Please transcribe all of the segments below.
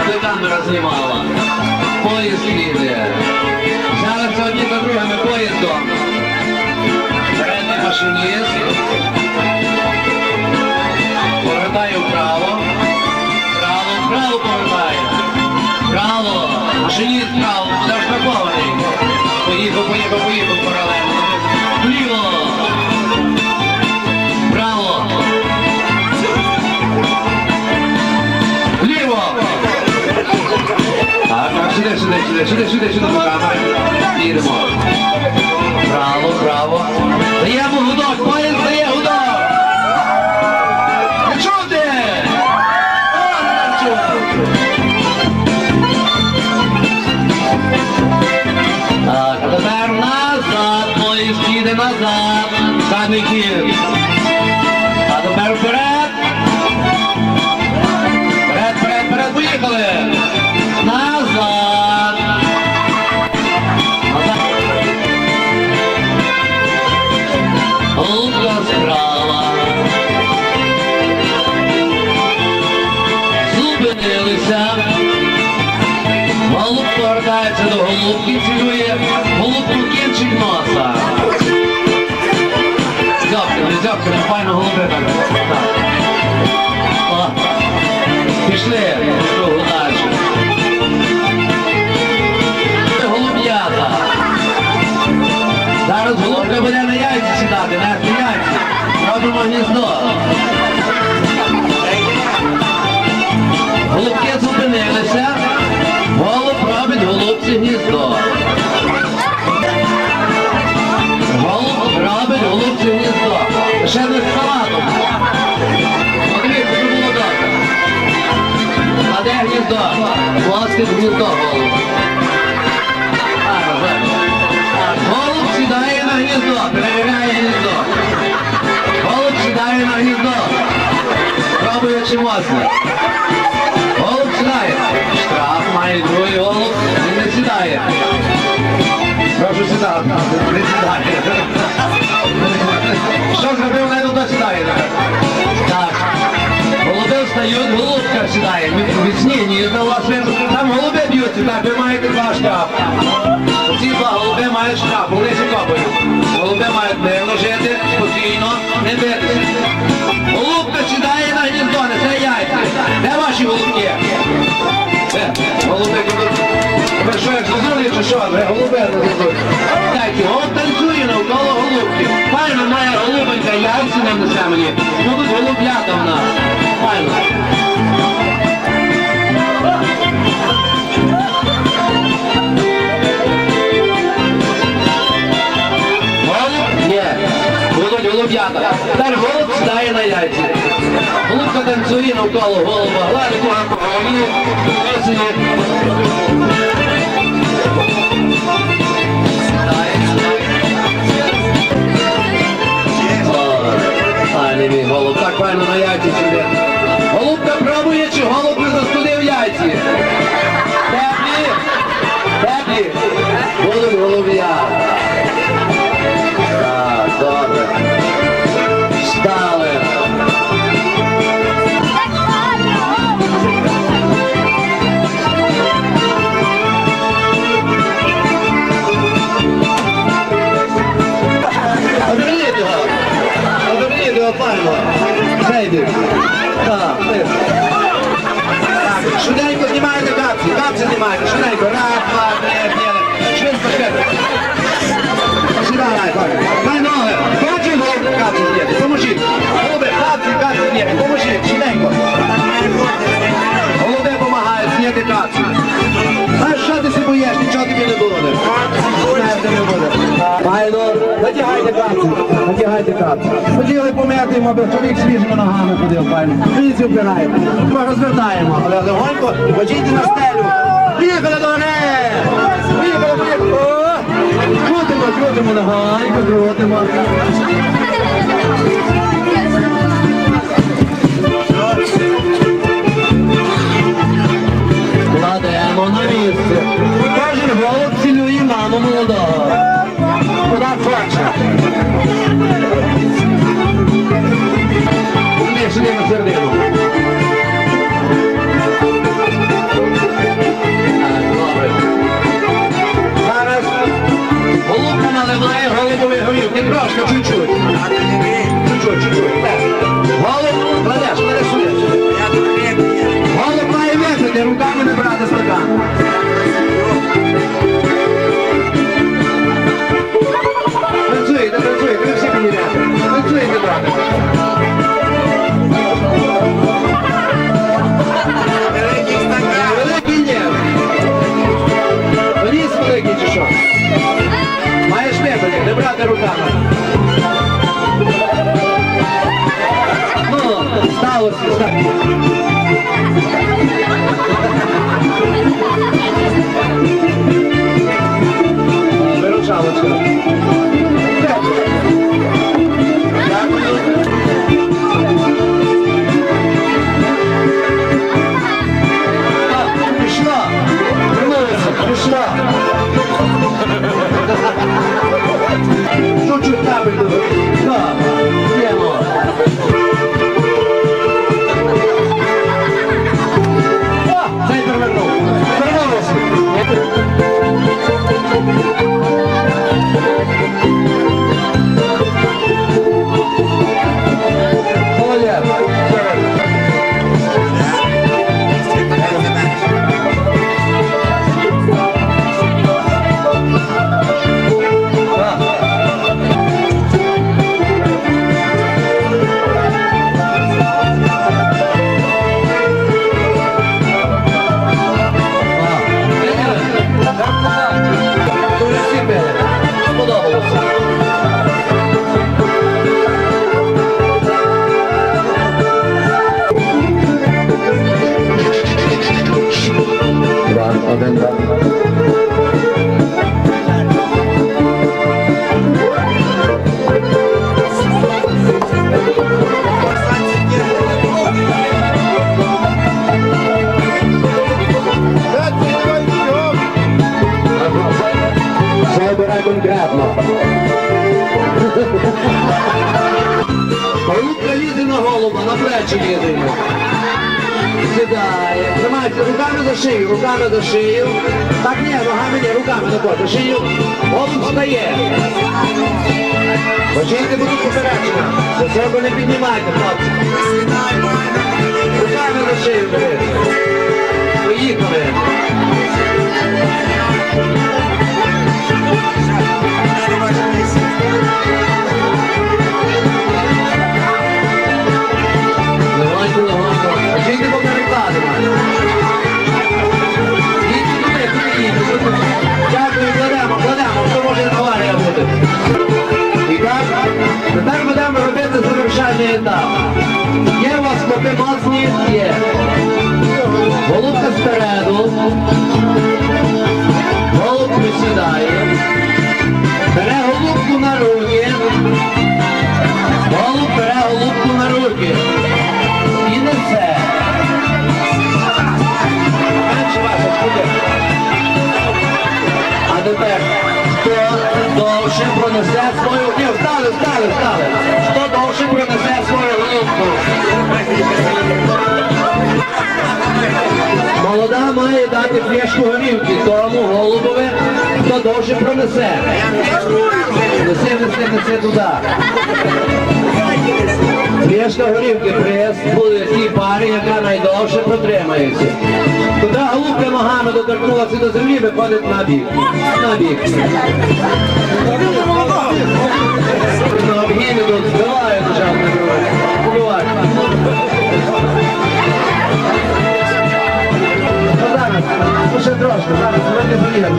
аби камера знімала. Поїзд їде. Зараз сьогодні за другим поїздом. Передній машиніст. Повертає вправо. Право, вправо повертає. Право. Машиніст право. Буде штрафований. Поїхав, поїхав, поїхав паралельно. Вліво. Так, так, сюди, сюди, сюди, сюди, сюди, сюди до камери. Їдемо. Право, право. Даємо гудок, повертається до голубки, цілює голубку кінчик носа. Зябками, зябками, файно голуби так. О, Пішли, другу далі. Голуб'ята. Зараз голубка буде на яйці сідати, на яйці. Робимо гніздо. Голубки зупинилися. Голубці гніздо. Голуб робить голубці гніздо. Ще не з салатом. Подивіться, було добре. А де гніздо? Плоскить гніздо голуб. Голуб сідає на гніздо, перевіряє гніздо. Голуб сідає на гніздо. Пробує чи можна. Що зробив, не туди сідає. Так. Голуби встають, голубка сідає. Вісні, ні, вас не- Там голуби б'ються, так, ви маєте два штрафи. Ці два голуби мають штраф, вони копають. Голуби мають мирно жити, спокійно, не битися. Що? Ви голуби не зазули. Дайте, голуб танцює навколо голубки. Файно має голубенька, яйця не несе мені. Ну тут голублята в нас. Голуб? Ні. Будуть голуб'ята. Тепер голуб сідає на яйці. Голубка танцює навколо голуба. Гладить його по голові. Висує. Пані мій голуб, так файно на яйці. Голубка пробує, чи голуб не застудив яйці. Теплі, теплі, будуть голуб'я. Капці знімаєте. Швиденько. Раз, два, три, п'ять. Швидко, швидко. Сідай, так. Дай ноги. Бачиш, голову капці зняти. Поможіть. Голуби, капці, капці зняти. Поможіть. Швиденько. Голуби допомагають зняти капці. Натягайте капці. Натягайте капці. Хотіли пом'яти, аби чоловік свіжими ногами ходив, файно. Вінці вбираємо. Ми розвертаємо. Але легонько, почійте на стелю. Поїхали до гори! Поїхали, поїхали. Крутимо, крутимо легонько, крутимо. Кладемо на місце. Кожен голуб цілює маму молодого. Панча. Умішані на середину. Зараз голубку наливає галинової горілки. Трошки, чуть-чуть. Чуть-чуть, чуть-чуть. Голуб кладеш, кладеш сюди. Голуб має випити, руками не брати стакан. Сідає. Тримайте руками за шию, руками за шию. Так ні, ногами ні, руками на коти. Шию. Голуб встає. Починки будуть попередження. Високо не піднімайте, хлопці. Руками за шию бери. Поїхали. Довше пронесе свою... Ні, встали, встали, встали. Хто довше принесе свою голубку? Молода має дати флешку горівки тому голубове, хто довше принесе. Неси, неси, неси туди. Флешка горівки приз буде тій парі, яка найдовше протримається. Куди голубка ногами доторкнулася до землі, виходить на бік. На бік. На. Ну зараз, ну ще трошки, зараз, давайте заїдемо.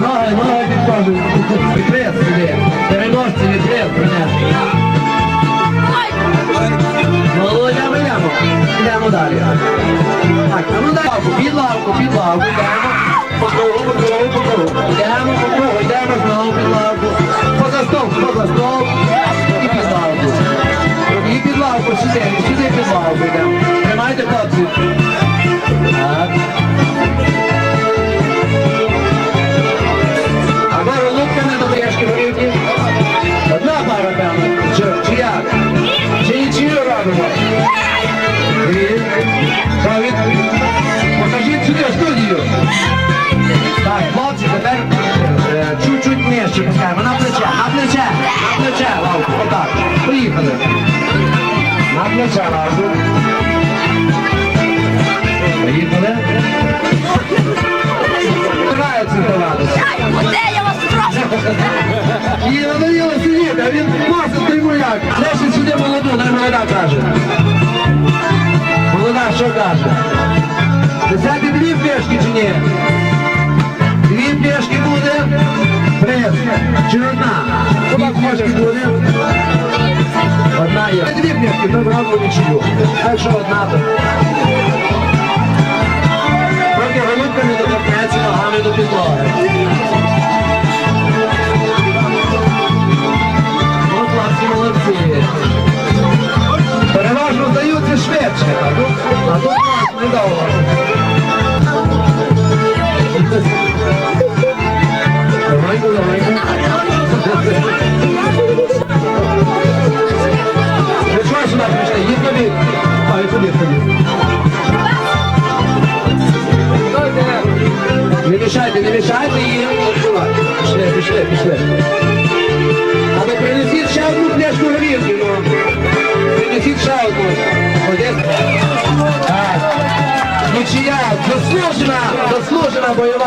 Ноги, ноги підходять. Відкрив сюди. Переносці відкрив, принесли. Володя, ми йдемо. Йдемо далі. Так, а ну дай лавку, під лавку, під лавку, разу. Поїхали. Грається здаватися. Оце я вас прошу. І надоїло сидіти, а він носить той муляк. Леше сюди молоду, най молода каже. Молода що каже? Взяти дві пішки чи ні? Дві пішки буде? Прес. Чи одна? Дві пішки буде? Одна є. Пішки, то зразу нічию. А якщо одна, то... Поки голубка не доторкнеться ногами до підлоги. Ну. Переважно здаються швидше, а тут, а тут недовго. Давайте.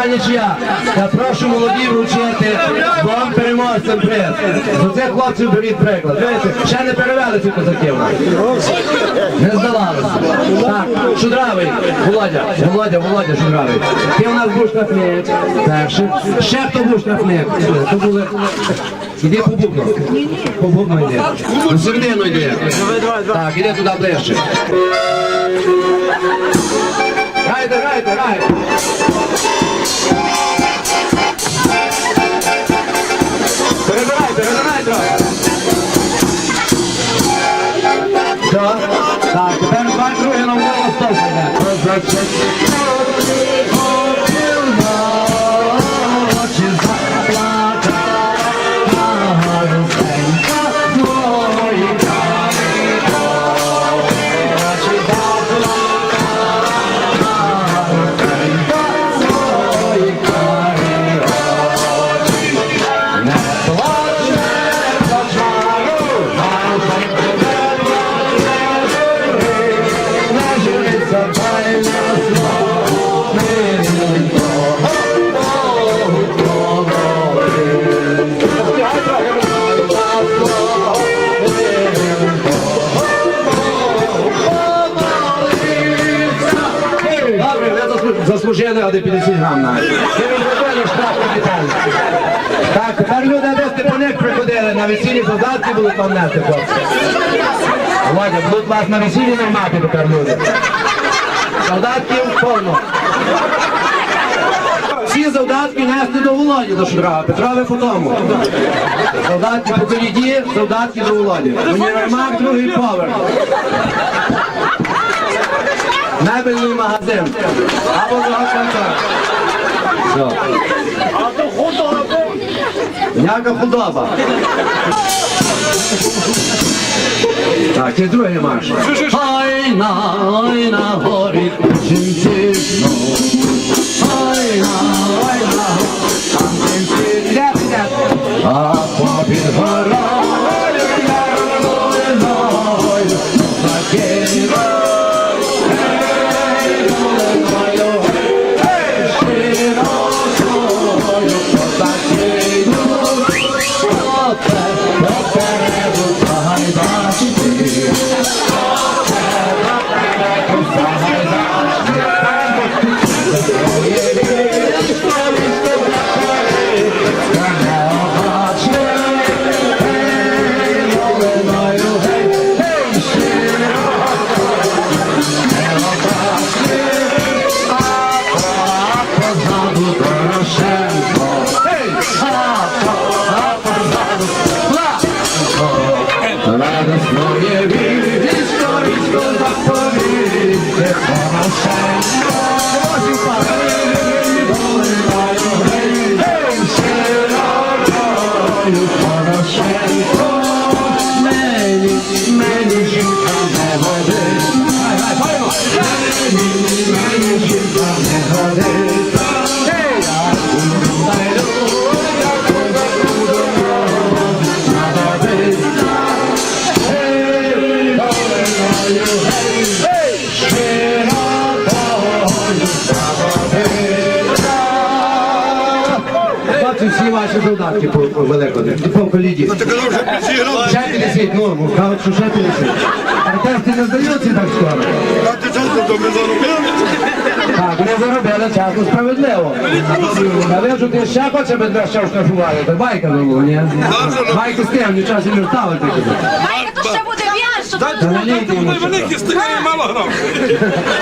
Бойова нічия. Прошу молоді вручити вам переможцям приз. Цих хлопців беріть приклад. Дивіться, ще не перевели ці козаки. Не здавалися. Так, Шудравий, Володя, Володя, Володя Шудравий. Ти у нас був штрафник. Перший. Ще хто був штрафник? То були... Іди по бубну. По бубну йди. На середину йди. Так, іди туди ближче. Грайте, грайте, грайте. Йде. Добре, заслужили 1,50 грам капітальний. Так, тепер люди десь по них приходили, на весіллі солдатки будуть вам нести. Володя, будуть вас на весіллі не мати тепер люди. Солдатків повно. Всі завдатки нести до Володі, до Шудрава, Петрове по тому. Солдатки по коліді, солдатки до Володі. Універмаг, другий поверх. Мебельний магазин. Або контор. Все. Яка худоба. Так, і другий марш. Хай на, ой на горі, жінці знов. Великодні, по Ну так казав, що підіграв. Ще 50, ну, ну, кажуть, що ще 50. Артисти не здаються так скоро. Так ти часто то ми заробили? Так, вони заробили часу справедливо. Але ви що ти ще хоче би тебе ще штрафували, то байка не було, ні? Байки з тим, нічого не вставити. Майка, то ще буде лійте йому. Великий стихи мало грав.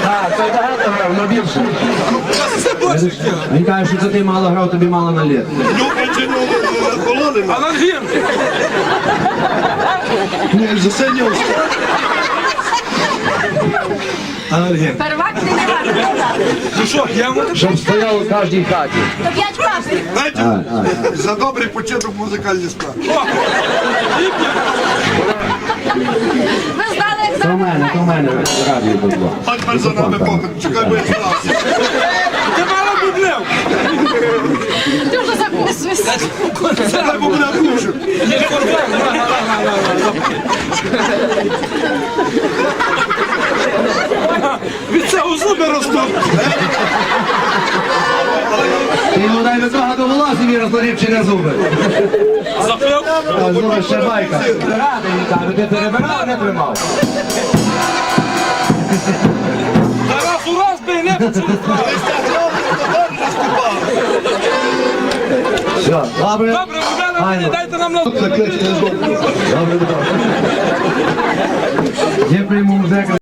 Так, це багато грав, але більше. Він каже, що це ти мало грав, тобі мало наліт. Ну, полонена. Анангін. Ні, засидів. Анальгін. первак не. Ну що, я можу? Щоб стояв у кожній хаті. То п'ять. Знаєте, за добрий початок музикальної справи. Ви знали, як То мене, в мене радіо було. Тепер за нами поход. Чекай, бо я стався. Ти мало бублев. ти вже закусуєшся. Дай бо мене глушить. Від цього зуби ростуть. Дай до того до волосся віросло на зуби. Зуби ще байка. Радий каже, ти перебирав, не тримав. Зараз у раз би не. Все, добре. Добре, Богдана, дайте нам на... Добре, добре. Є прийму музика.